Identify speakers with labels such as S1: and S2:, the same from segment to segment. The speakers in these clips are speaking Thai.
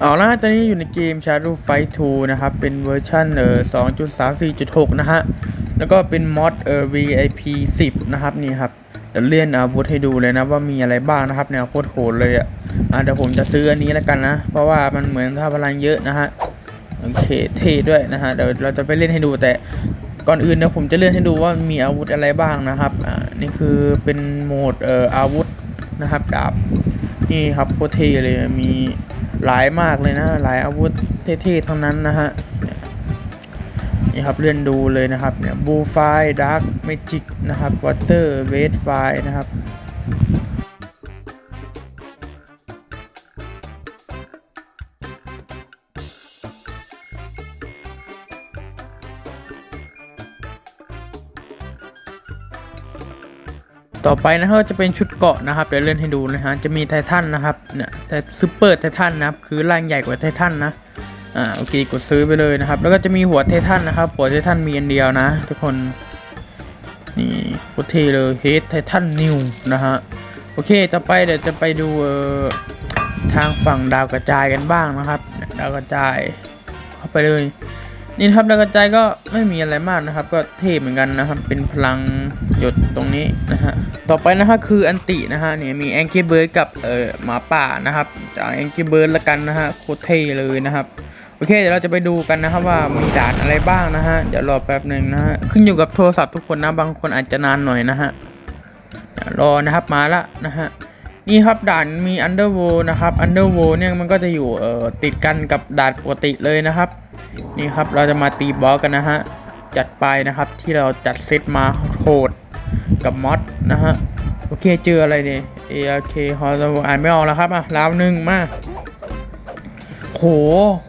S1: เอาละตอนนี้อยู่ในเกม Shadow Fight 2 นะครับ เป็นเวอร์ชันเอ่อ2.34.6 นะฮะ แล้วก็เป็นมอดเอ่อ VIP 10 นะครับ นี่ครับ เดี๋ยวเลื่อนอาวุธให้ดูเลยนะว่ามีอะไรบ้างนะครับเนี่ยโคตรโหดเลยอะอะเดี๋ยวผมจะซื้ออันนี้แล้วกันนะ เพราะว่ามันเหมือนท่าพลังเยอะนะฮะ โอเค เท่ด้วยนะฮะ เดี๋ยวเราจะไปเล่นให้ดูแต่ก่อนอื่นเดี๋ยวผมจะเลื่อนให้ดูว่ามีอาวุธอะไรบ้างนะครับ อ่า นี่คือเป็นโหมดเอ่ออาวุธนะครับดาบ นี่ครับโคตรเท่เลย มี หลายมากเลยนะ หลายอาวุธเท่ๆทั้งนั้นนะฮะนี่ยนี่ครับเลื่อนดูเลยนะครับเนี่ยบูไฟดาร์กเมจิกนะครับวอเตอร์เวทไฟนะครับ ต่อไปนะครับจะเป็นชุดเกาะนะครับเดี๋ยวเลื่อนให้ดูนะฮะจะมีไททันนะครับเนี่ยแต่ซูเปอร์ไททันนะครับคือร่างใหญ่กว่าไททันนะอ่าโอเคกดซื้อไปเลยนะครับ แล้วก็จะมีหัวไททันนะครับหัวไททันมีอันเดียวนะ ทุกคนนี่โคตรเทเลยเฮดไททันนิวนะฮะโอเคต่อไปเดี๋ยวจะไปดูเอ่อทางฝั่งดาวกระจายกันบ้างนะครับ ดาวกระจายเข้าไปเลย นี่ครับดาวกระจายก็ไม่มีอะไรมากนะครับ ก็เท่เหมือนกันนะครับ เป็นพลังหยดตรงนี้นะฮะต่อไปนะฮะคืออันตินะฮะเนี่ยมีแองกี้เบิร์ดกับเอ่อหมาป่านะครับจากแองกี้เบิร์ดละกันนะฮะโคตรเท่เลยนะครับโอเคเดี๋ยวเราจะไปดูกันนะครับว่ามีด่านอะไรบ้างนะฮะเดี๋ยวรอแป๊บหนึ่งนะฮะขึ้นอยู่กับโทรศัพท์ทุกคนนะบางคนอาจจะนานหน่อยนะฮะรอนะครับมาละนะฮะนี่ครับด่านมี Underworld นะครับ Underworld เนี่ยมันก็จะอยู่เอ่อติดกันกับด่านปกติเลยนะครับ นี่ครับเราจะมาตีบอสกันนะฮะ จัดไปนะครับที่เราจัดเซตมาโหดกับมอสนะฮะ โอเคเจออะไรเนี่ย ARK ฮอลอ่านไม่ออกแล้วครับอะราวหนึ่งมาโห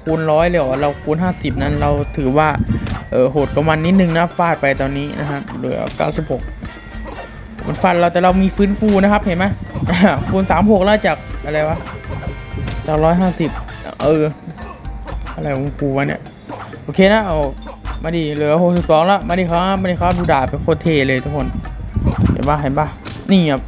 S1: คูณร้อยเลยเหรอเราคูณ 50 นั้นเราถือว่า เออโหดกับมันนิดนึงนะฟาดไปตอนนี้นะครับเหลือ 96 มันฟันเราแต่เรามีฟื้นฟูนะครับเห็นไหมคูณสามหกแล้วจากอะไรวะจากร้อยห้าสิบเออ อะไรของกูวะเนี่ย โอเคนะเอามาดิเหลือหกสิบสองแล้วมาดิครับ มาดิครับดูดาบเป็นโคตรเทเลยทุกคน เห็นปะเห็นปะนี่ครับ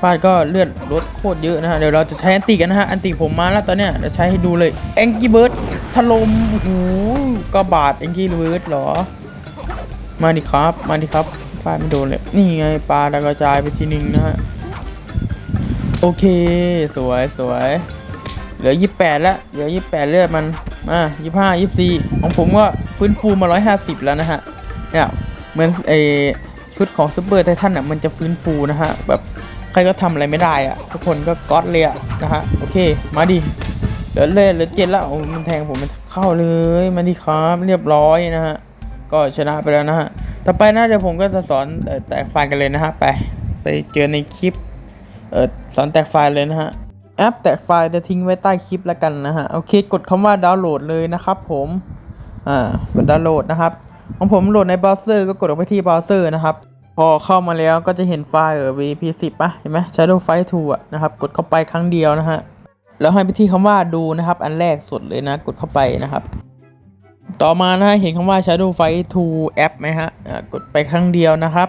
S1: ฟาดก็เลือดลดโคตรเยอะนะฮะ เดี๋ยวเราจะใช้อันติกันนะฮะ อันติผมมาแล้วตอนเนี้ยเดี๋ยวใช้ให้ดูเลยแองกี้เบิร์ดถล่มโอ้โหกระบาดแองกี้เบิร์ดเหรอ มาดิครับ มาดิครับฟาดไม่โดนเลย นี่ไงปลาดกระจายไปทีนึงนะฮะ โอเค สวยสวย เหลือยี่แปดแล้ว เหลือยี่แปดเลือดมันมายี่ห้ายี่สี่ของผมก็ฟื้นฟูมาร้อยห้าสิบแล้วนะฮะ เนี่ยเหมือนเอชุดของซูเปอร์ไททันอะมันจะฟื้นฟูนะฮะ แบบใครก็ทำอะไรไม่ได้อะ ทุกคนก็ก๊อตเลยอะนะฮะ โอเค มาดิเหลือเลยเหลือเจ็ดแล้วโอ้มันแทงผมมันเข้าเลย มาดิครับ เรียบร้อยนะฮะ ก็ชนะไปแล้วนะฮะ ต่อไปนะเดี๋ยวผมก็จะสอนเอ่แตกไฟล์กันเลยนะฮะ ไป ไปเจอในคลิป เออสอนแตกไฟล์เลยนะฮะ แอปแตกไฟล์จะทิ้งไว้ใต้คลิปแล้วกันนะฮะ โอเค กดคำว่าดาวน์โหลดเลยนะครับผม อ่า กดดาวน์โหลดนะครับ ของผมโหลดในเบราว์เซอร์ก็กดออกไปที่เบราว์เซอร์นะครับ พอเข้ามาแล้วก็จะเห็นไฟล์เออ VP10 ปะเห็นไหม Shadow Fight 2อะนะครับ กดเข้าไปครั้งเดียวนะฮะ แล้วให้ไปที่คำว่าดูนะครับ อันแรกสุดเลยนะ กดเข้าไปนะครับ ต่อมานะฮะ เห็นคำว่า Shadow Fight 2แอปไหมฮะ อ่า กดไปครั้งเดียวนะครับ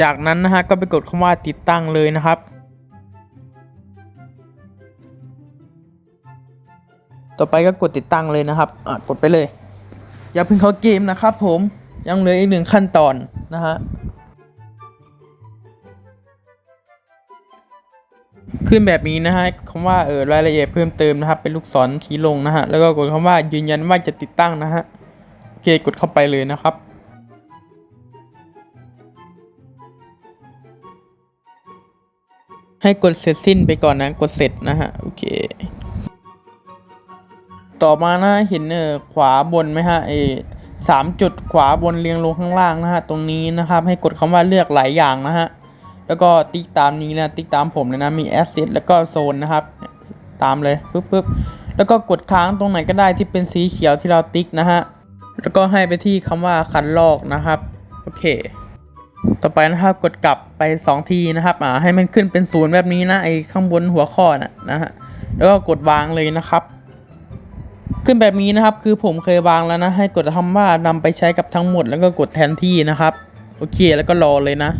S1: จากนั้นนะฮะ ก็ไปกดคำว่าติดตั้งเลยนะครับ ต่อไปก็กดติดตั้งเลยนะครับอะกดไปเลย อย่าเพิ่งเข้าเกมนะครับผมยังเหลืออีกหนึ่งขั้นตอนนะฮะขึ้นแบบนี้นะฮะคำว่าเออรายละเอียดเพิ่มเติมนะครับเป็นลูกศรชี้ลงนะฮะแล้วก็กดคำว่ายืนยันว่าจะติดตั้งนะฮะโอเคกดเข้าไปเลยนะครับ ให้กดเสร็จสิ้นไปก่อนนะกดเสร็จนะฮะโอเค ต่อมานะเห็นเออขวาบนไหมฮะเอสามจุดขวาบนเรียงลงข้างล่างนะฮะตรงนี้นะครับให้กดคำว่าเลือกหลายอย่างนะฮะแล้วก็ติ๊กตามนี้นะติ๊กตามผมเลยนะมีแอสเซทแล้วก็โซนนะครับตามเลยปึ๊บปึ๊บแล้วก็กดค้างตรงไหนก็ได้ที่เป็นสีเขียวที่เราติ๊กนะฮะแล้วก็ให้ไปที่คำว่าคันลอกนะครับโอเค ต่อไปนะครับกดกลับไป 2 ทีนะครับอ่าให้มันขึ้นเป็นศูนย์แบบนี้นะไอ้ข้างบนหัวข้อนะนะฮะแล้วก็กดวางเลยนะครับ ขึ้นแบบนี้นะครับ คือผมเคยวางแล้วนะ ให้กดคำว่านำไปใช้กับทั้งหมดแล้วก็กดแทนที่นะครับ โอเคแล้วก็รอเลยนะ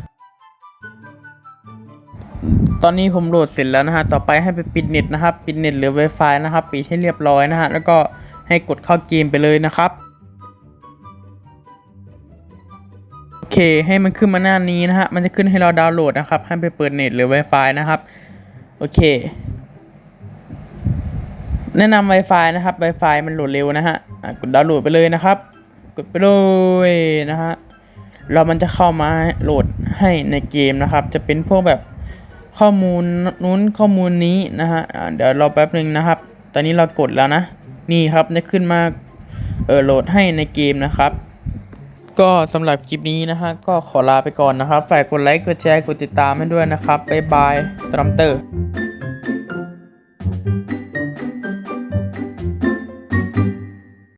S1: ตอนนี้ผมโหลดเสร็จแล้วนะฮะ ต่อไปให้ไปปิดเน็ตนะครับ ปิดเน็ตหรือ Wi-Fi นะครับ ปิดให้เรียบร้อยนะฮะ แล้วก็ให้กดเข้าเกมไปเลยนะครับโอเคให้มันขึ้นมาหน้านี้นะฮะ มันจะขึ้นให้เราดาวน์โหลดนะครับ ให้ไปเปิดเน็ตหรือ Wi-Fi นะครับ โอเค แนะนำ Wi-Fi นะครับ Wi-Fi มันโหลดเร็วนะฮะกดดาวน์โหลดไปเลยนะครับ กดไปเลยนะฮะแล้วมันจะเข้ามาโหลดให้ในเกมนะครับ จะเป็นพวกแบบข้อมูลนู้นข้อมูลนี้นะฮะเดี๋ยวรอแป๊บหนึ่งนะครับ ตอนนี้เรากดแล้วนะ นี่ครับจะขึ้นมาเออโหลดให้ในเกมนะครับ ก็สำหรับคลิปนี้นะฮะก็ขอลาไปก่อนนะครับ ฝากกดไลค์กดแชร์กดติดตามให้ด้วยนะครับบ๊ายบายสลัมเตอร์